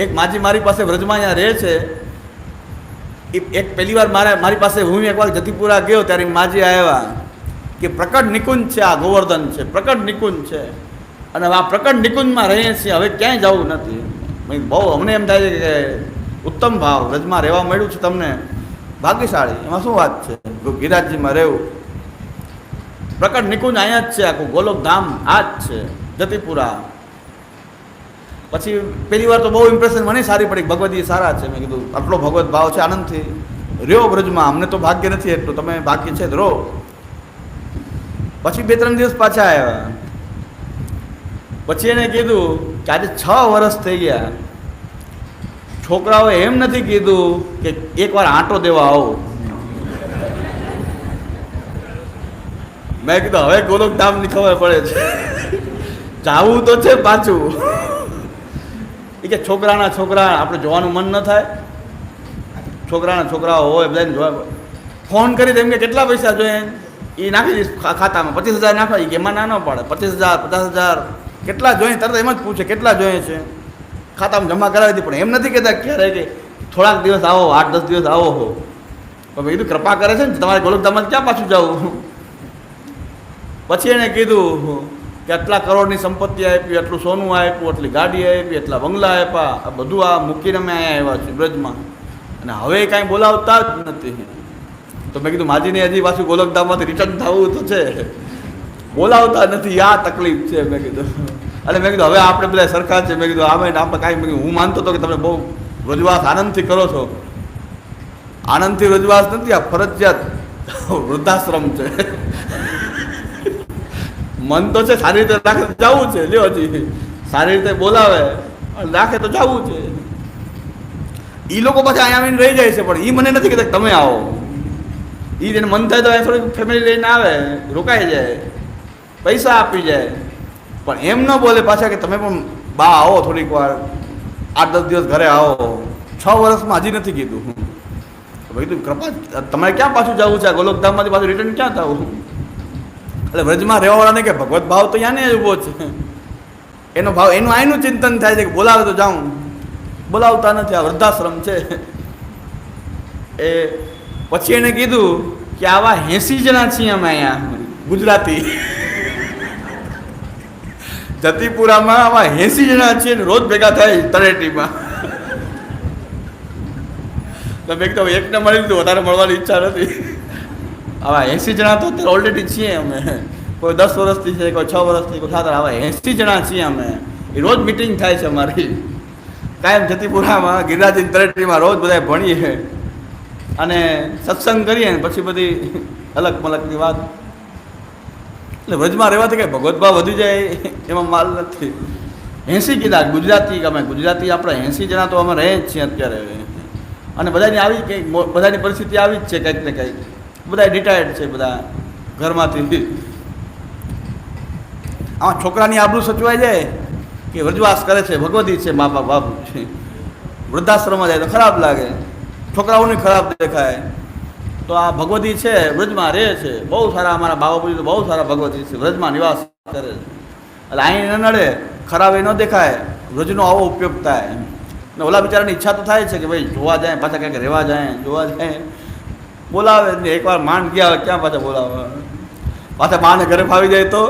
એક માજી મારી પાસે વ્રજમાં અહીંયા રહે છે. એ એક પહેલી વાર મારે મારી પાસે હું એકવાર જતીપુરા ગયો ત્યારે માજી આવ્યા કે પ્રકટ નિકુંજ છે આ ગોવર્ધન છે, પ્રકટ નિકુંજ છે. અને આ પ્રકટ નિકુંજમાં રહીએ છીએ, હવે ક્યાંય જવું નથી. બહુ અમને એમ થાય છે કે ઉત્તમ ભાવ વ્રજમાં રહેવા મળ્યું છે તમને. ભાગ્યશાળી, એમાં શું વાત છે? ગિરાજજીમાં રહેવું. પ્રકટ નિકુંજ અહીંયા જ છે, આખું ગોલોક ધામ આ જ છે, જતીપુરા. પછી પહેલી વાર તો બહુ ઇમ્પ્રેશન મને સારી પડી. ભગવતી સારા છે. મેં કીધું, આટલો ભગવત ભાવ છે આનંદથી. રહ્યો બ્રજમાં. અમને તો ભાગ્ય નથી એટલું. તમે ભાગ્ય છે રહો. પછી બે ત્રણ દિવસ પાછા આવ્યા. પછી એને કીધું કે આજે છ વર્ષ થઈ ગયા. છોકરાઓએ એમ નથી કીધું કે એકવાર આંટો દેવા આવો. મેં કીધું, હવે ગોલોક ધામની ખબર પડે છે. જાવું તો છે પાછું. એ કે છોકરાના છોકરા, આપણે જોવાનું મન ન થાય. છોકરાના છોકરાઓ હોય, બધાને જોવા ફોન કરી તેમ કે કેટલા પૈસા જોઈએ? એ નાખી દઈશ ખાતામાં. પચીસ હજાર નાખવા એ એમાં ના ન પાડે. પચીસ હજાર, પચાસ હજાર. કેટલા જોઈએ? તરત એમ જ પૂછે, કેટલા જોઈએ છે? ખાતામાં જમા કરાવી હતી પણ એમ નથી કહેતા ક્યારે કે થોડાક દિવસ આવો, આઠ, દસ દિવસ આવો હો. તો મેં કીધું, કૃપા કરે છે ને, તમારે ગોલકધામમાં ક્યાં પાછું જવું? પછી એને કીધું કે આટલા કરોડની સંપત્તિ આપી, આટલું સોનું આપ્યું, આટલી ગાડી આપી એટલા બંગલા આપ્યા, આ બધું આ મૂકીને અમે અહીંયા આવ્યા છીએ બ્રજમાં. અને હવે કાંઈ બોલાવતા જ નથી. તો મેં કીધું, માજીને હજી પાછું ગોલકધામમાંથી રિટર્ન થવું તો છે. બોલાવતા નથી, આ તકલીફ છે, મેં કીધું. અને મેં કીધું, હવે આપણે બધા સરકાર છે મેં કીધું આમે આપણે કાંઈ મેં હું માનતો હતો કે તમે બહુ રજવાસ આનંદથી કરો છો. આનંદથી રજવાસ નથી, આ ફરજિયાત વૃદ્ધાશ્રમ છે. મન તો છે, સારી રીતે રાખે તો જવું છે, લ્યો હજી સારી રીતે બોલાવે રાખે તો જવું છે. એ લોકો પાછા અહીંયા આવીને રહી જાય છે, પણ એ મને નથી કહેતા તમે આવો. એ જેને મન થાય તો અહીંયા થોડીક ફેમિલી લઈને આવે, રોકાઈ જાય, પૈસા આપી જાય. પણ એમ ન બોલે પાછા કે તમે પણ બા આવો થોડીક વાર આઠ દસ દિવસ ઘરે આવો. છ વર્ષમાં હજી નથી કીધું. ભાઈ તું કૃપા, તમારે ક્યાં પાછું જવું છે? ગોલોકધામમાંથી પાછું રિટર્ન ક્યાં થવું એટલે વ્રજમાં રહેવાવાળાને કે ભગવત ભાવ તો યાને ઊભો છે. એનો ભાવ, એનું આનું ચિંતન થાય છે કે બોલાવે તો જાઉં. બોલાવતા નથી, આ વૃદ્ધાશ્રમ છે. એ પછી એને કીધું કે આવા એંસી જણા છીએ અમે અહીંયા, ગુજરાતી. જતીપુરામાં આવા એંસી જણા છીએ રોજ ભેગા થાય તળેટીમાં. તો એક કીધું એકને મળી લીધું વધારે મળવાની ઈચ્છા નથી. આવા એંસી જણા તો અત્યારે ઓલરેડી છીએ અમે. કોઈ દસ વર્ષથી છે, કોઈ છ વર્ષથી, કોઈ સાત આવા એંસી જણા છીએ અમે. એ રોજ મિટિંગ થાય છે અમારી. કાયમ જતીપુરામાં ગિરિરાજી તળેટીમાં રોજ બધા ભણીએ. અને સત્સંગ કરીએ ને પછી બધી અલગ મલકની વાત. એટલે વ્રજમાં રહેવાથી કંઈ ભગવત ભાવ વધી જાય એમાં માલ નથી. એંસી કીધા, ગુજરાતી અમે? ગુજરાતી આપણે એંસી જણા તો અમે રહે જ છીએ અત્યારે. અને બધાની આવી કંઈક બધાની પરિસ્થિતિ આવી જ છે કંઈક ને કંઈક. બધા રિટાયર્ડ છે બધા ઘરમાંથી. આમાં છોકરાની આબરૂ સચવાઈ જાય કે વ્રજવાસ કરે છે, ભગવતી છે મા બાપ. બાપુ છે વૃદ્ધાશ્રમમાં જાય તો ખરાબ લાગે. છોકરાઓને ખરાબ દેખાય. તો આ ભગવતી છે, વ્રજમાં રહે છે. બહુ સારા અમારા બાબાજી તો બહુ સારા ભગવતી છે, વ્રજમાં નિવાસ કરે છે. એટલે અહીં ન નડે, ખરાબ એ ન દેખાય, વ્રજનો આવો ઉપયોગ થાય. ને ઓલા બિચારાની ઈચ્છા તો થાય છે કે ભાઈ જોવા જાય, પાછા ક્યાંક રહેવા જાય, જોવા જાય. બોલાવે ને એકવાર માંડ ગયા હોય ક્યાં પાછા બોલાવે પાછા બાને ઘરે ફાવી જાય તો?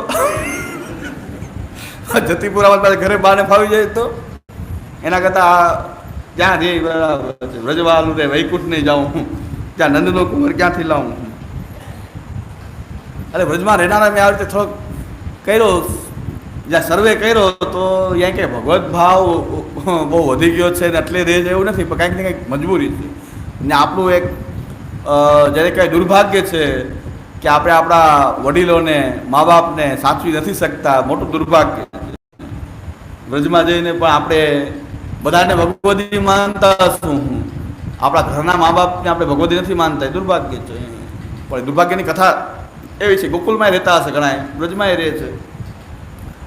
જતીપુરામાં પાછા ઘરે બાને ફાવી જાય તો? એના કરતાં આ જ્યાં રે વ્રજવાનું રે વૈકુંઠ નહીં જાઉં ત્યાં નંદનો કુંવર ક્યાંથી લાવું અરે, વ્રજમાં રહેનારા મેં આ રીતે થોડોક કર્યો. જ્યાં સર્વે કર્યો તો ત્યાં કે ભગવત ભાવ બહુ વધી ગયો છે ને એટલે છે એવું નથી, પણ કાંઈક ને કંઈક મજબૂરી છે. ને આપણું એક જ્યારે કાંઈ દુર્ભાગ્ય છે કે આપણે આપણા વડીલોને મા બાપને સાચવી નથી શકતા, મોટું દુર્ભાગ્ય. વ્રજમાં જઈને પણ આપણે બધાને ભગવતી માનતા શું આપણા ઘરના મા બાપને આપણે ભગવતી નથી માનતા, એ દુર્ભાગ્ય છે. પણ દુર્ભાગ્યની કથા એવી છે ગોકુલમાં રહેતા હશે ઘણા વ્રજમાં રહે છે.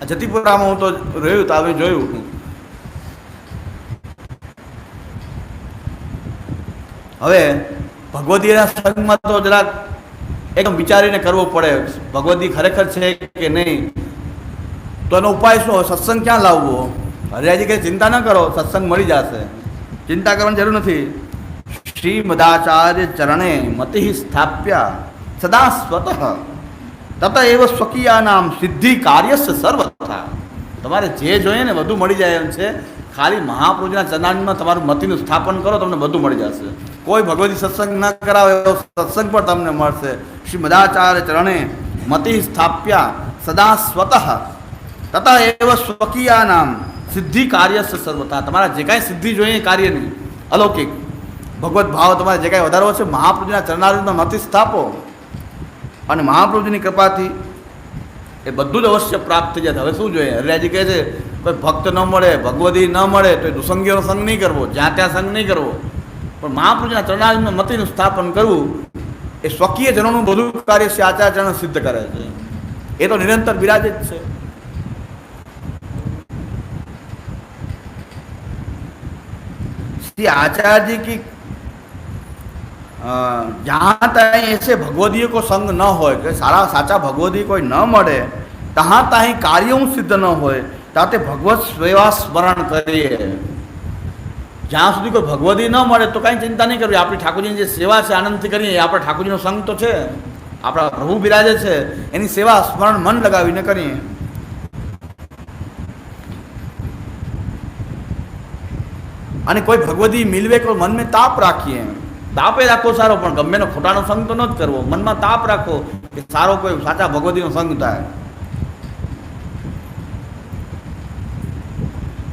જતીપુરામાં હું તો રહ્યું તો આવી જોયું હવે ભગવતીના સંગમાં તો જરાક એકદમ વિચારીને કરવો પડે. ભગવતી ખરેખર છે કે નહીં? તો એનો ઉપાય શું? સત્સંગ ક્યાં લાવવો? હરિયાજી કે ચિંતા ન કરો, સત્સંગ મળી જશે. ચિંતા કરવાની જરૂર નથી. શ્રીમદાચાર્ય ચરણે મતિ સ્થાપ્યા સદા સ્વતઃ. તત એવ સ્વકીયાનામ સિદ્ધિ કાર્યસ્ય સર્વથા તમારે જે જોઈએ ને બધું મળી જાય એમ છે. ખાલી મહાપુરુષના ચરણામાં તમારું મતિનું સ્થાપન કરો, તમને બધું મળી જશે. કોઈ ભગવતી સત્સંગ ન કરાવે એવો સત્સંગ પણ તમને મળશે. શ્રી મદાચાર્ય ચરણે મતિ સ્થાપ્યા સદા સ્વતઃ. તથા એવ સ્વકીયાનામ. સિદ્ધિ કાર્ય સર્વતા. તમારા જે કાંઈ સિદ્ધિ જોઈએ એ કાર્યની અલૌકિક. ભગવત ભાવ તમારે જે કાંઈ વધારો છે, મહાપ્રભુજીના ચરણારીમાં મતિ સ્થાપો. અને મહાપ્રભુજીની કૃપાથી એ બધું જ અવશ્ય પ્રાપ્ત થઈ જાય. હવે શું જોઈએ? હરિયાજી કહે છે, કોઈ ભક્ત ન મળે, ભગવતી ન મળે, તો દુસંગીઓનો સંગ નહીં કરવો. જ્યાં ત્યાં સંગ નહીં કરવો. પણ મહાપુરુષના ચરણાર્જનું મતિનું સ્થાપન કરવું એ સ્વકીય જનોનું બધું કાર્ય છે આચાર્યચરણ સિદ્ધ કરે છે એ તો નિરંતર બિરાજિત છે श्री आचार्य जी की जहाँ तय ऐसे भगवदीय को संग न हो सारा साचा भगवदी कोई न मरे तहाँ तही कार्यों सिद्ध न हो ताते भगवत सेवा स्मरण करिए જ્યાં સુધી કોઈ ભગવદી ન મળે તો કાંઈ ચિંતા નહીં કરવી. આપણી ઠાકોરજીની જે સેવા છે, આનંદથી કરીએ આપણા ઠાકોરજીનો સંગ તો છે. આપણા પ્રભુ બિરાજે છે. એની સેવા સ્મરણ મન લગાવીને કરીએ. અને કોઈ ભગવદી મિલવે કોઈ મનમાં તાપ રાખીએ. તાપે રાખો સારો, પણ ગમેનો ખોટાનો સંગ તો ન જ કરવો. મનમાં તાપ રાખો કે સારો કોઈ સાચા ભગવતીનો સંગ થાય.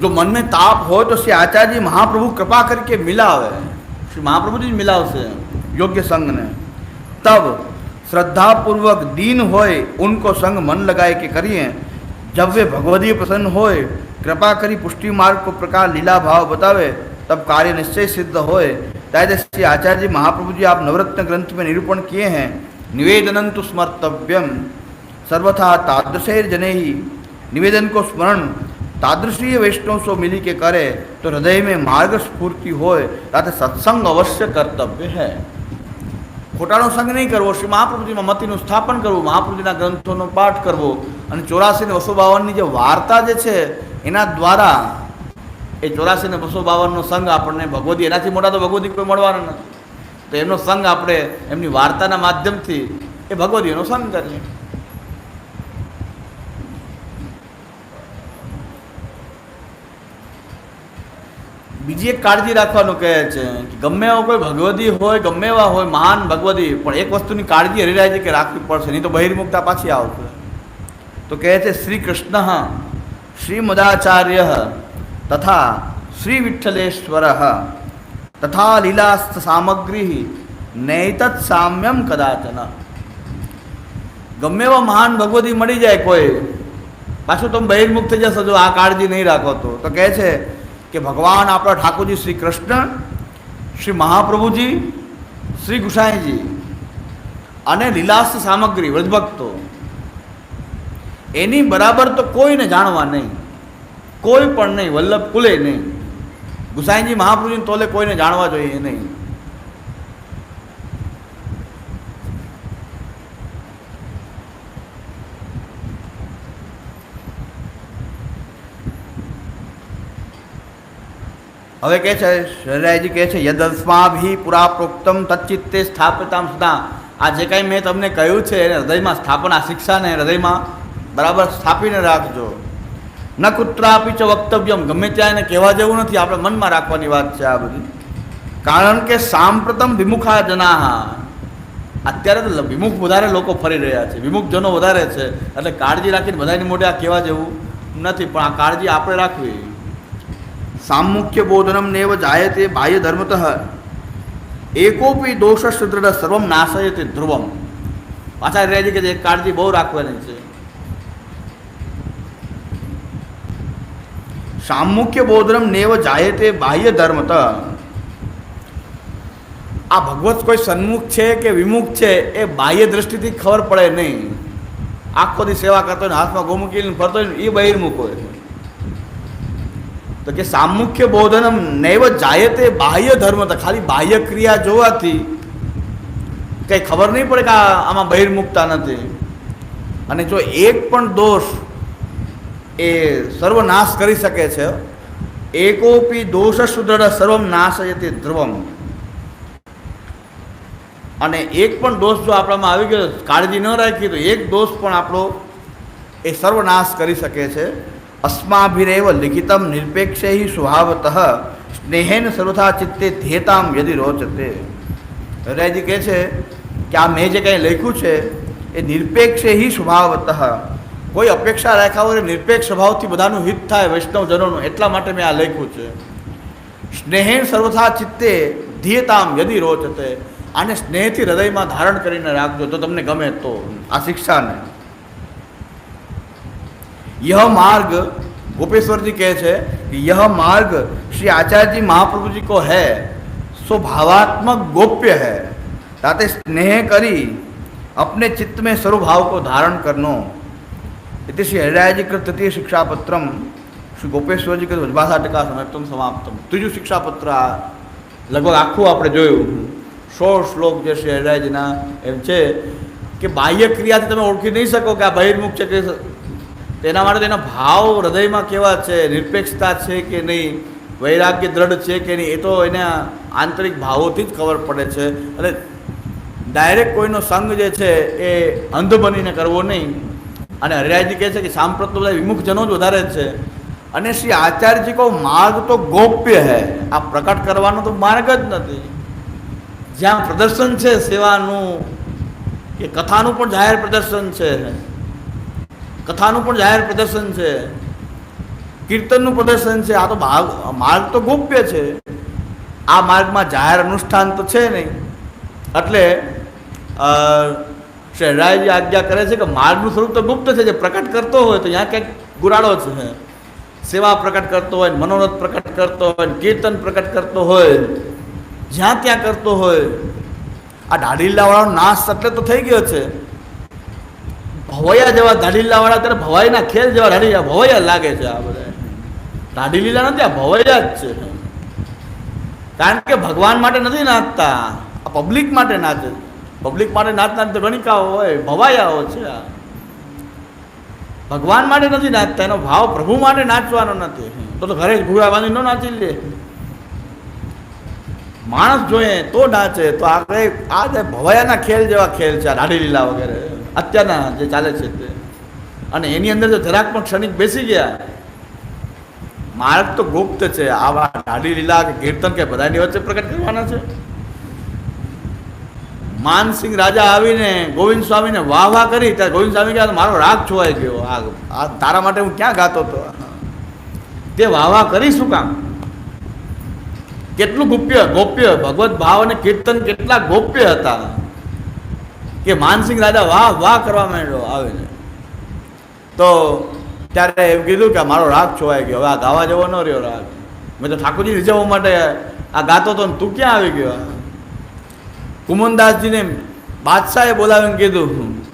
જો मन में ताप हो तो श्री आचार्य जी महाप्रभु कृपा करके मिला मिलावे। श्री महाप्रभु जी मिला उसे योग्य संग ने। तब श्रद्धा पूर्वक दीन होय उनको संग मन लगाए के करिए। जब वे भगवदीय प्रसन्न होय कृपा करी पुष्टि मार्ग को प्रकार लीला भाव बतावे, तब कार्य निश्चय सिद्ध होय ताकि श्री आचार्य जी महाप्रभु जी आप नवरत्न ग्रंथ में निरूपण किए हैं। निवेदनं तो स्मर्तव्यम। सर्वथा तादृशैर जने ही निवेदन को स्मरण તાદૃશીય વૈષ્ણવ સો મિલી કે કરે તો હૃદય મેં માર્ગ સ્ફૂર્તિ હોય તાતે સત્સંગ અવશ્ય કર્તવ્ય હે ખોટાનો સંગ નહીં કરવો શ્રી મહાપ્રભુજીમાં મતિનું સ્થાપન કરવું મહાપ્રભુજીના ગ્રંથોનો પાઠ કરવો અને ચોરાસીને બસો બાવનની જે વાર્તા જે છે એના દ્વારા એ ચોરાસીને બસો બાવનનો સંઘ આપણને ભગવતી એનાથી મોટા તો ભગવતી કોઈ મળવાનો નથી. તો એમનો સંગ આપણે એમની વાર્તાના માધ્યમથી એ ભગવદીનો સંગ કરીએ. બીજી એક કાળજી રાખવાનું કહે છે કે ગમે એવો કોઈ ભગવતી હોય, ગમે એવા હોય, મહાન ભગવતી પણ એક વસ્તુની કાળજી હરિરાય છે કે રાખવી પડશે, નહીં તો બહિર્મુક્તા પાછી આવશે. તો કહે છે શ્રી કૃષ્ણ શ્રી મદાચાર્ય તથા શ્રી વિઠ્ઠલેશ્વર તથા લીલાસ્થ સામગ્રી નૈતત સામ્યમ કદાચન. ગમે એવા મહાન ભગવતી મળી જાય કોઈ, પાછું તમે બહિર્મુખ થઈ જશો, જો આ કાળજી નહીં રાખો તો. તો કહે છે કે ભગવાન આપણા ઠાકોરજી શ્રી કૃષ્ણ, શ્રી મહાપ્રભુજી, શ્રી ગુસાઈજી અને લીલાસ સામગ્રી, વ્રજભક્તો, એની બરાબર તો કોઈને જાણવા નહીં, કોઈ પણ નહીં, વલ્લભ કુલે નહીં. ગુસાઈજી, મહાપ્રભુજીને તોલે કોઈને જાણવા જોઈએ નહીં. હવે કહે છે શરરાયજી કહે છે, યદસ્માભી પુરા પ્રોક્તમ તચ્ચિત્તે સ્થાપિતામ સુધા આ જે કાંઈ મેં તમને કહ્યું છે, એને હૃદયમાં સ્થાપન શિક્ષાને હૃદયમાં બરાબર સ્થાપીને રાખજો. ન કુત્રાપી ચ વક્તવ્યમ, ગમે ત્યાં એને કહેવા જેવું નથી, આપણે મનમાં રાખવાની વાત છે આ બધી. કારણ કે સાંપ્રતમ વિમુખા જનાહા. અત્યારે તો વિમુખ વધારે લોકો ફરી રહ્યા છે, વિમુખજનો વધારે છે. એટલે કાળજી રાખીને બધાની મોઢે આ કહેવા જેવું નથી, પણ આ કાળજી આપણે રાખવી. સામુખ્ય બોધનમ નેવ જાયતે બાહ્ય ધર્મતઃ એકોપી દોષ સુદૃઢ સર્વમ નાશયતે ધ્રુવમ પાછા રહેજી કે કાળજી બહુ રાખવાની છે સામુખ્ય બોધનમ નેવ જાયતે બાહ્ય ધર્મત આ ભગવત કોઈ સન્મુખ છે કે વિમુખ છે એ બાહ્ય દ્રષ્ટિથી ખબર પડે નહીં આખો દી સેવા કરતો હાથમાં ગોમુકી ફરતો હોય એ બહિર્મુખ હોય તો કે સામુખ્ય બોધનમ નૈવ જાયતે બાહ્ય ધર્મ ખાલી બાહ્ય ક્રિયા જોવાથી કંઈ ખબર નહીં પડે કે આમાં બહિર્મુક્તા નથી. અને જો એક પણ દોષ એ સર્વનાશ કરી શકે છે, એકોપી દોષ સુદૃઢ સર્વમ નાશયતે ધ્રુવમ. અને એક પણ દોષ જો આપણામાં આવી ગયો, કાળજી ન રાખીએ તો એક દોષ પણ આપણો એ સર્વનાશ કરી શકે છે. અસ્માભિરેવ લિખિતમ નિરપેક્ષે સ્વભાવત સ્નેહેન સર્વથા ચિત્તે ધ્યેતામ યદિ રોચતે હૃદયજી કહે છે કે આ મેં જે કંઈ લખ્યું છે એ નિરપેક્ષે હિ સ્વભાવત કોઈ અપેક્ષા રાખ્યા હોય નિરપેક્ષ સ્વભાવથી બધાનું હિત થાય વૈષ્ણવજનોનું એટલા માટે મેં આ લખ્યું છે સ્નેહેન સર્વથા ચિત્તે ધ્યેતામ યદિ રોચતે આને સ્નેહથી હૃદયમાં ધારણ કરીને રાખજો તો તમને ગમે તો આ શિક્ષાને यह मार्ग गोपेश्वर जी कहे છે कि यह मार्ग श्री आचार्य जी महाप्रभु जी को है सो भावात्मक गोप्य है ताते स्नेह करी अपने चित्त में स्वरूभाव को धारण करनो इति श्री हरिराय जी कृत तृतीय शिक्षापत्रम શ્રી ગોપેશ્વરજી કહે ભાષા ટકા સમાપ્તમ સમાપ્તમ ત્રીજું શિક્ષાપત્ર આ લગભગ આખું આપણે જોયું સો શ્લોક જે શ્રી હરિરાયજીના એમ છે કે બાહ્ય ક્રિયાથી તમે ઓળખી નહીં શકો કે આ બહિર્મુખ છે કે તેના માટે તેના ભાવ હૃદયમાં કેવા છે? નિરપેક્ષતા છે કે નહીં? વૈરાગ્ય દ્રઢ છે કે નહીં? એ તો એના આંતરિક ભાવોથી જ ખબર પડે છે. અને ડાયરેક્ટ કોઈનો સંગ જે છે એ અંધ બનીને કરવો નહીં. અને હરિરાયજી કહે છે કે સાંપ્રત બધા વિમુખજનો જ વધારે છે. અને શ્રી આચાર્યજી કહો, માર્ગ તો ગોપ્ય હૈ. આ પ્રકટ કરવાનો તો માર્ગ જ નથી. જ્યાં પ્રદર્શન છે સેવાનું કે કથાનું પણ જાહેર પ્રદર્શન છે. કથાનું પણ જાહેર પ્રદર્શન છે. કીર્તનનું પ્રદર્શન છે. આ તો ભાગ, માર્ગ તો ગોપ્ય છે. આ માર્ગમાં જાહેર અનુષ્ઠાન તો છે નહીં. એટલે રાયજી આજ્ઞા કરે છે કે માર્ગનું સ્વરૂપ તો ગુપ્ત છે. જે પ્રકટ કરતો હોય તો ત્યાં ક્યાંક ગુરાડો છે. સેવા પ્રકટ કરતો હોય, મનોરથ પ્રકટ કરતો હોય, કીર્તન પ્રકટ કરતો હોય, જ્યાં ત્યાં કરતો હોય. આ દાઢીલાવાળાનો નાશ એટલે તો થઈ ગયો છે. ભવૈયા જેવા દાઢીલાવાળા ત્યારે ભવાઈના ખેલ જેવા દાઢીલા ભવૈયા લાગે છે આ બધા દાઢી લીલા નથી, આ ભવૈયા જ છે. કારણ કે ભગવાન માટે નથી નાચતા. આ પબ્લિક માટે નાચે પબ્લિક માટે નાચતા તો ગણિકાઓ હોય ભવાયાઓ છે આ. ભગવાન માટે નથી નાચતા, એનો ભાવ પ્રભુ માટે નાચવાનો નથી. તો તો ઘરે જ ભૂરા બાંધી ન નાચી લે. માણસ જોઈએ તો નાચે, તો આપણે આ ભવાયાના ખેલ જેવા ખેલ છે, આ દાઢી લીલા વગેરે. અત્યારના જે ચાલે છે તે. અને એની અંદર જો જરાક પણ ક્ષણિક બેસી ગયા માર્ગ તો ગુપ્ત છે. આવા દાઢી લીલા કે કીર્તન કે બધાની વચ્ચે પ્રગટ કરવાના છે. માનસિંહ રાજા આવીને ગોવિંદ સ્વામીને વાહ વાહ કરી, ત્યારે ગોવિંદ સ્વામી કહે, મારો રાગ છોવાઈ ગયો. આ આ તારા માટે હું ક્યાં ગાતો હતો? તે વાહ વાહ કરી શું કામ? કેટલું ગુપ્ય, ગોપ્ય, ભગવત ભાવ અને કીર્તન કેટલા ગોપ્ય હતા. કે માનસિંહ રાજા વાહ વાહ કરવા માંડ્યો આવીને. તો ત્યારે એમ કીધું કે મારો રાગ છોવાઈ ગયો. હવે આ ગાવા જેવો ન રહ્યો રાગ. મેં તો ઠાકોરજી રીઝવવા માટે આ ગાતો તો તું ક્યાં આવી ગયો? કુમનદાસજીને બાદશાહે બોલાવીને કીધું.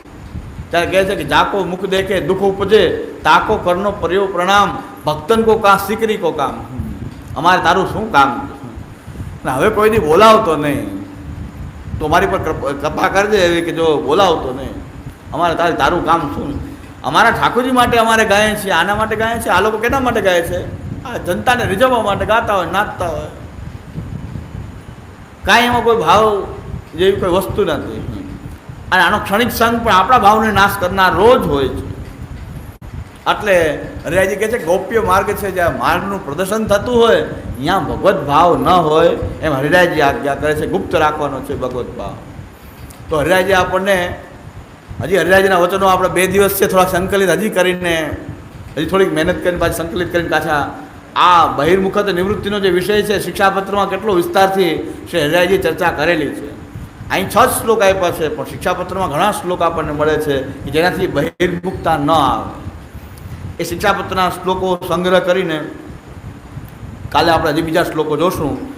ત્યારે કહે છે કે જાકો મુખ દેખે, દુઃખ ઉપજે, તાકો કરનો પર્યો પ્રણામ, ભક્તન કો કા સિકરી કો કામ. અમારે તારું શું કામ? હવે કોઈ દી બોલાવતો નહીં. તો મારી પર કૃપ- કરજે એવી કે જો બોલાવતો નહીં. અમારે તારે તારું કામ શું? અમારા ઠાકોરજી માટે અમારે ગાય છે, આના માટે ગાય છે, આ લોકો કેના માટે ગાય છે? આ જનતાને રીઝવવા માટે ગાતા હોય, નાચતા હોય. કાંઈ એમાં કોઈ ભાવ જેવી કોઈ વસ્તુ નથી. અને આનો ક્ષણિક સંગ પણ આપણા ભાવને નાશ કરનાર રોજ હોય છે. એટલે હરિયાજી કહે છે ગોપ્ય માર્ગ છે જ્યાં માર્ગનું પ્રદર્શન થતું હોય ત્યાં ભગવત ભાવ ન હોય, એમ હરિરાયજી આજ્ઞા કરે છે, ગુપ્ત રાખવાનો છે ભગવત ભાવ. તો હરિરાયજી આપણને, હજી હરિરાયજીના વચનો આપણે બે દિવસ છે થોડા સંકલિત, હજી કરીને, હજી થોડીક મહેનત કરીને પાછી સંકલિત કરીને પાછા આ બહિર્મુખત નિવૃત્તિનો જે વિષય છે, શિક્ષાપત્રમાં કેટલો વિસ્તારથી શ્રી હરિરાયજી ચર્ચા કરેલી છે. અહીં છ શ્લોક આપ્યા છે, પણ શિક્ષાપત્રમાં ઘણા શ્લોક આપણને મળે છે કે જેનાથી બહિર્મુખતા ન આવે. એ શિક્ષાપત્રના શ્લોકો સંગ્રહ કરીને કાલે આપણે હજી બીજા શ્લોકો જોશું.